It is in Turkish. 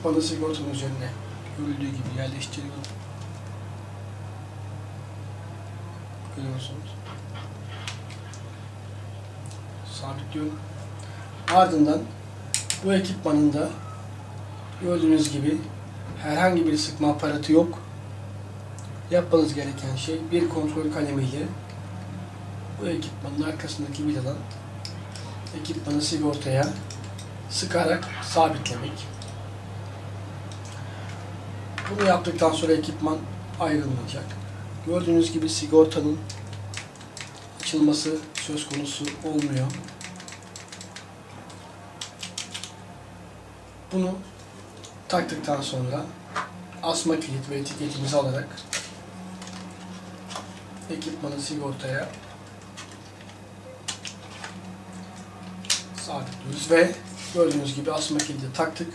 ekipmanı sigortanın üzerine görüldüğü gibi yerleştiriyorum. Görüyorsunuz. Sabitliyorum. Ardından bu ekipmanın da gördüğünüz gibi herhangi bir sıkma aparatı yok. Yapmanız gereken şey bir kontrol kalemiyle bu ekipmanın arkasındaki vidadan ekipmanı sigortaya sıkarak sabitlemek. Bunu yaptıktan sonra ekipman ayrılmayacak. Gördüğünüz gibi sigortanın açılması söz konusu olmuyor. Bunu taktıktan sonra asma kilit ve etiketimizi alarak ekipmanı sigortaya sabitliyoruz ve gördüğünüz gibi asma kilidi taktık.